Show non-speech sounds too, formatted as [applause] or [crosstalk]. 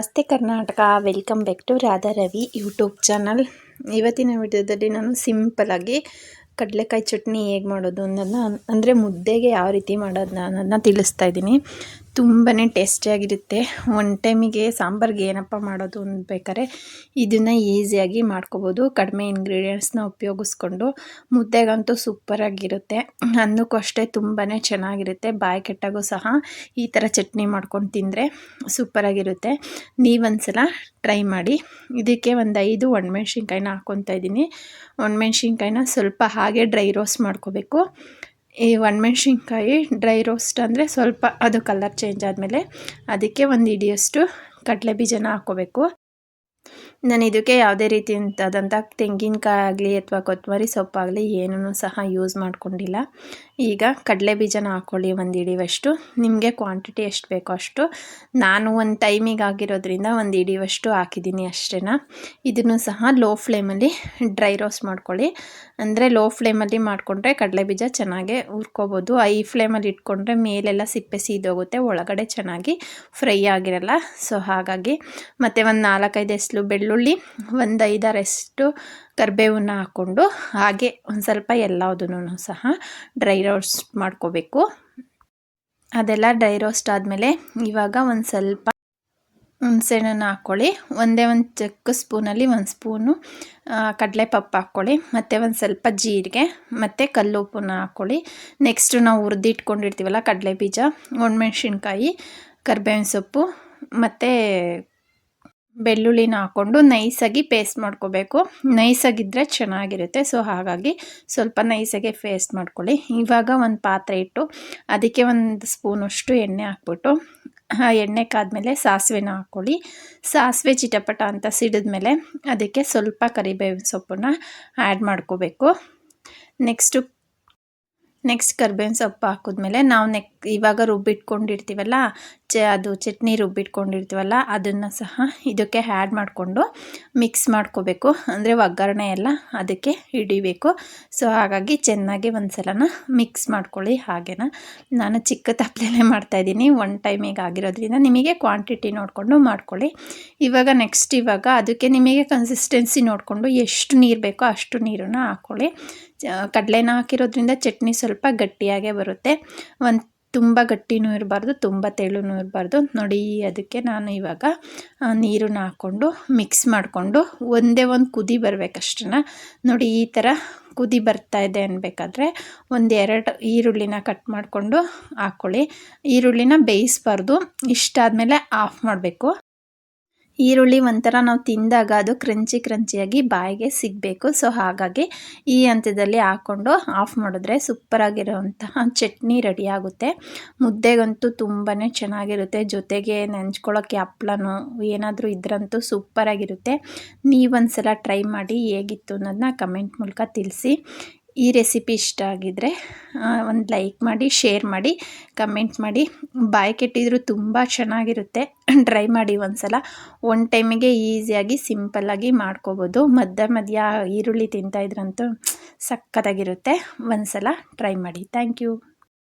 ನಮಸ್ತೆ Karnataka. Welcome back to Radha Ravi YouTube channel ಇವತ್ತಿನ ವಿಡಿಯೋದಲ್ಲಿ ನಾನು ಸಿಂಪಲಾಗಿ ಕಡಲೆಕಾಯಿ ಚಟ್ನಿ ಹೇಗೆ ಮಾಡೋದು ಅನ್ನೋದನ್ನ, ಅಂದರೆ ಮುದ್ದೆಗೆ ಯಾವ ರೀತಿ ಮಾಡೋದನ್ನ ಅನ್ನೋದನ್ನ ತಿಳಿಸ್ತಾ ಇದ್ದೀನಿ. ತುಂಬಾ ಟೇಸ್ಟಿಯಾಗಿರುತ್ತೆ ಒನ್ ಟೈಮಿಗೆ ಸಾಂಬಾರಿಗೆ ಏನಪ್ಪ ಮಾಡೋದು ಅನ್ಬೇಕಾದ್ರೆ ಇದನ್ನು ಈಸಿಯಾಗಿ ಮಾಡ್ಕೋಬೋದು. ಕಡಿಮೆ ಇಂಗ್ರೀಡಿಯೆಂಟ್ಸ್ನ ಉಪಯೋಗಿಸ್ಕೊಂಡು ಮುದ್ದೆಗಂತೂ ಸೂಪರಾಗಿರುತ್ತೆ ಅನ್ನಕ್ಕೂ ಅಷ್ಟೇ ತುಂಬಾ ಚೆನ್ನಾಗಿರುತ್ತೆ. ಬಾಯಿ ಕೆಟ್ಟಾಗೂ ಸಹ ಈ ಥರ ಚಟ್ನಿ ಮಾಡ್ಕೊಂಡು ತಿಂದರೆ ಸೂಪರಾಗಿರುತ್ತೆ ನೀವೊಂದ್ಸಲ ಟ್ರೈ ಮಾಡಿ. ಇದಕ್ಕೆ ಒಂದು ಐದು ಒಣಮೆಣ್ಸಿನ್ಕಾಯಿನ ಹಾಕ್ಕೊತಾ ಇದ್ದೀನಿ ಒಣಮೆಣ್ಸಿನ್ಕಾಯಿನ ಸ್ವಲ್ಪ ಹಾಗೆ ಡ್ರೈ ರೋಸ್ಟ್ ಮಾಡ್ಕೋಬೇಕು. ಈ ಒಣಮೆಣ್ಸಿನ್ಕಾಯಿ ಡ್ರೈ ರೋಸ್ಟ್ ಅಂದರೆ ಸ್ವಲ್ಪ ಅದು ಕಲರ್ ಚೇಂಜ್ ಆದಮೇಲೆ ಅದಕ್ಕೆ ಒಂದು ಹಿಡಿಯಷ್ಟು ಕಡಲೆ ಬೀಜನ ಹಾಕ್ಕೋಬೇಕು. ನಾನು ಇದಕ್ಕೆ ಯಾವುದೇ ರೀತಿಯಂತಾದಂಥ ತೆಂಗಿನಕಾಯಿ ಆಗಲಿ ಅಥವಾ ಕೊತ್ತಂಬರಿ ಸೊಪ್ಪಾಗಲಿ ಏನೂ ಸಹ ಯೂಸ್ ಮಾಡಿಕೊಂಡಿಲ್ಲ. ಈಗ ಕಡಲೆ ಬೀಜನ ಹಾಕ್ಕೊಳ್ಳಿ ಒಂದು ಹಿಡಿಯುವಷ್ಟು ನಿಮಗೆ ಕ್ವಾಂಟಿಟಿ ಎಷ್ಟು ಬೇಕೋ ಅಷ್ಟು. ನಾನು ಒಂದು ಟೈಮಿಗೆ ಆಗಿರೋದ್ರಿಂದ ಒಂದು ಹಿಡಿಯುವಷ್ಟು ಹಾಕಿದ್ದೀನಿ ಅಷ್ಟೇ ಇದನ್ನು ಸಹ ಲೋ ಫ್ಲೇಮಲ್ಲಿ ಡ್ರೈ ರೋಸ್ಟ್ ಮಾಡ್ಕೊಳ್ಳಿ. ಅಂದರೆ ಲೋ ಫ್ಲೇಮಲ್ಲಿ ಮಾಡಿಕೊಂಡ್ರೆ ಕಡಲೆ ಬೀಜ ಚೆನ್ನಾಗೆ ಹುರ್ಕೋಬೋದು. ಐ ಫ್ಲೇಮಲ್ಲಿ ಇಟ್ಕೊಂಡ್ರೆ ಮೇಲೆಲ್ಲ ಸಿಪ್ಪೆ ಸೀದೋಗುತ್ತೆ, ಒಳಗಡೆ ಚೆನ್ನಾಗಿ ಫ್ರೈ ಆಗಿರಲ್ಲ. ಸೊ ಹಾಗಾಗಿ ಮತ್ತು ಒಂದು ನಾಲ್ಕೈದು ಎಸ್ಲು ಬೆಳ್ಳುಳ್ಳಿ ಒಂದು ಐದಾರಷ್ಟು ಕರಿಬೇವನ್ನ ಹಾಕ್ಕೊಂಡು ಹಾಗೆ ಒಂದು ಸ್ವಲ್ಪ ಎಲ್ಲದನ್ನು ಸಹ ಡ್ರೈ ರೋಸ್ಟ್ ಮಾಡ್ಕೋಬೇಕು. ಅದೆಲ್ಲ ಡ್ರೈ ರೋಸ್ಟ್ ಆದಮೇಲೆ ಇವಾಗ ಒಂದು ಸ್ವಲ್ಪ ಹುಣಸೆಹಣ್ಣನ್ನು ಹಾಕ್ಕೊಳ್ಳಿ ಒಂದೇ ಒಂದು ಚಿಕ್ಕ ಸ್ಪೂನಲ್ಲಿ ಒಂದು ಸ್ಪೂನು ಕಡಲೆ ಪಪ್ಪು ಹಾಕ್ಕೊಳ್ಳಿ ಮತ್ತು ಒಂದು ಸ್ವಲ್ಪ ಜೀರಿಗೆ, ಮತ್ತು ಕಲ್ಲುಪ್ಪನ್ನ ಹಾಕ್ಕೊಳ್ಳಿ ನೆಕ್ಸ್ಟು ನಾವು ಹುರಿದಿಟ್ಕೊಂಡಿರ್ತೀವಲ್ಲ ಕಡಲೆ ಬೀಜ ಒಣಮೆಣ್ಸಿನ್ಕಾಯಿ, ಕರ್ಬೇವಿನ ಸೊಪ್ಪು, ಮತ್ತು ಬೆಳ್ಳುಳ್ಳಿನ ಹಾಕ್ಕೊಂಡು ನೈಸಾಗಿ ಪೇಸ್ಟ್ ಮಾಡ್ಕೋಬೇಕು. ನೈಸಾಗಿದ್ದರೆ ಚೆನ್ನಾಗಿರುತ್ತೆ. ಸೊ ಹಾಗಾಗಿ ಸ್ವಲ್ಪ ನೈಸಾಗೆ ಪೇಸ್ಟ್ ಮಾಡ್ಕೊಳ್ಳಿ. ಇವಾಗ ಒಂದು ಪಾತ್ರೆ ಇಟ್ಟು ಅದಕ್ಕೆ ಒಂದು ಸ್ಪೂನಷ್ಟು ಎಣ್ಣೆ ಹಾಕ್ಬಿಟ್ಟು ಎಣ್ಣೆ ಕಾದ್ಮೇಲೆ ಸಾಸಿವೆನ ಹಾಕ್ಕೊಳ್ಳಿ. ಸಾಸಿವೆ ಚಿಟಪಟ ಅಂತ ಸಿಡಿದ್ಮೇಲೆ ಅದಕ್ಕೆ ಸ್ವಲ್ಪ ಕರಿಬೇವಿನ ಸೊಪ್ಪನ್ನ ಆ್ಯಡ್ ಮಾಡ್ಕೋಬೇಕು. ನೆಕ್ಸ್ಟು ನೆಕ್ಸ್ಟ್ ಕರ್ಬೇವಿನ ಸೊಪ್ಪು ಹಾಕಿದ್ಮೇಲೆ ನಾವು ನೆಕ್, ಇವಾಗ ರುಬ್ಬಿಟ್ಕೊಂಡಿರ್ತೀವಲ್ಲ, ಚ, ಅದು ಚಟ್ನಿ ರುಬ್ಬಿಟ್ಕೊಂಡಿರ್ತೀವಲ್ಲ, ಅದನ್ನು ಸಹ ಇದಕ್ಕೆ ಆ್ಯಡ್ ಮಾಡಿಕೊಂಡು ಮಿಕ್ಸ್ ಮಾಡ್ಕೋಬೇಕು. ಅಂದರೆ ಒಗ್ಗರಣೆ ಎಲ್ಲ ಅದಕ್ಕೆ ಹಿಡಿಬೇಕು. ಸೊ ಹಾಗಾಗಿ ಚೆನ್ನಾಗಿ ಒಂದು ಸಲನ ಮಿಕ್ಸ್ ಮಾಡ್ಕೊಳ್ಳಿ ಹಾಗೇನ. ನಾನು ಚಿಕ್ಕ ತಪ್ಪಲೆಲ್ಲೇ ಮಾಡ್ತಾಯಿದ್ದೀನಿ ಒನ್ ಟೈಮಿಗೆ ಆಗಿರೋದ್ರಿಂದ ನಿಮಗೆ ಕ್ವಾಂಟಿಟಿ ನೋಡಿಕೊಂಡು ಮಾಡ್ಕೊಳ್ಳಿ. ಇವಾಗ ನೆಕ್ಸ್ಟ್ ಇವಾಗ ಅದಕ್ಕೆ ನಿಮಗೆ ಕನ್ಸಿಸ್ಟೆನ್ಸಿ ನೋಡಿಕೊಂಡು ಎಷ್ಟು ನೀರು ಬೇಕೋ ಅಷ್ಟು ನೀರನ್ನು ಹಾಕ್ಕೊಳ್ಳಿ ಕಡಲೆನ ಹಾಕಿರೋದ್ರಿಂದ ಚಟ್ನಿ ಸ್ವಲ್ಪ ಗಟ್ಟಿಯಾಗೇ ಬರುತ್ತೆ. ಒಂದು ತುಂಬ ಗಟ್ಟಿನೂ ಇರಬಾರ್ದು, ತುಂಬ ತೆಳುನೂ ಇರಬಾರ್ದು. ನೋಡಿ, ಅದಕ್ಕೆ ನಾನು ಇವಾಗ ನೀರನ್ನ ಹಾಕ್ಕೊಂಡು ಮಿಕ್ಸ್ ಮಾಡಿಕೊಂಡು ಒಂದೇ ಒಂದು ಕುದಿ ಬರಬೇಕಷ್ಟನ್ನ. ನೋಡಿ, ಈ ಥರ ಕುದಿ ಬರ್ತಾ ಇದೆ ಅನ್ಬೇಕಾದ್ರೆ ಒಂದು ಎರಡು ಈರುಳ್ಳಿನ ಕಟ್ ಮಾಡಿಕೊಂಡು ಹಾಕ್ಕೊಳ್ಳಿ ಈರುಳ್ಳಿನ ಬೇಯಿಸ್ಬಾರ್ದು. ಇಷ್ಟಾದಮೇಲೆ ಆಫ್ ಮಾಡಬೇಕು. ಈರುಳ್ಳಿ ಒಂಥರ ನಾವು ತಿಂದಾಗ ಅದು ಕ್ರಂಚಿ ಕ್ರಂಚಿಯಾಗಿ ಬಾಯಿಗೆ ಸಿಗಬೇಕು. ಸೊ ಹಾಗಾಗಿ ಈ ಹಂತದಲ್ಲಿ ಹಾಕ್ಕೊಂಡು ಆಫ್ ಮಾಡಿದ್ರೆ ಸೂಪರಾಗಿರುವಂತಹ ಚಟ್ನಿ ರೆಡಿ ಆಗುತ್ತೆ. ಮುದ್ದೆಗಂತೂ ತುಂಬಾ ಚೆನ್ನಾಗಿರುತ್ತೆ. ಜೊತೆಗೆ ನೆಂಚ್ಕೊಳ್ಳೋಕ್ಕೆ ಹಪ್ಳನೋ ಏನಾದರೂ ಇದ್ರಂತೂ ಸೂಪರಾಗಿರುತ್ತೆ. ನೀವೊಂದ್ಸಲ ಟ್ರೈ ಮಾಡಿ ಹೇಗಿತ್ತು ಅನ್ನೋದನ್ನ ಕಮೆಂಟ್ ಮೂಲಕ ತಿಳಿಸಿ. ಈ ರೆಸಿಪಿ ಇಷ್ಟ ಆಗಿದ್ದರೆ ಒಂದು ಲೈಕ್ ಮಾಡಿ ಶೇರ್ ಮಾಡಿ ಕಮೆಂಟ್ ಮಾಡಿ. ಬಾಯಿ ಕೆಟ್ಟಿದ್ರು ತುಂಬ ಚೆನ್ನಾಗಿರುತ್ತೆ. [clears throat] ಟ್ರೈ ಮಾಡಿ ಒಂದು ಸಲ ಒನ್ ಟೈಮಿಗೆ ಈಸಿಯಾಗಿ ಸಿಂಪಲ್ಲಾಗಿ ಮಾಡ್ಕೋಬೋದು. ಮಧ್ಯ ಮಧ್ಯ ಈರುಳ್ಳಿ ತಿಂತಾಯಿದ್ರಂತೂ ಸಕ್ಕತ್ತಾಗಿರುತ್ತೆ ಒಂದು ಸಲ ಟ್ರೈ ಮಾಡಿ. Thank you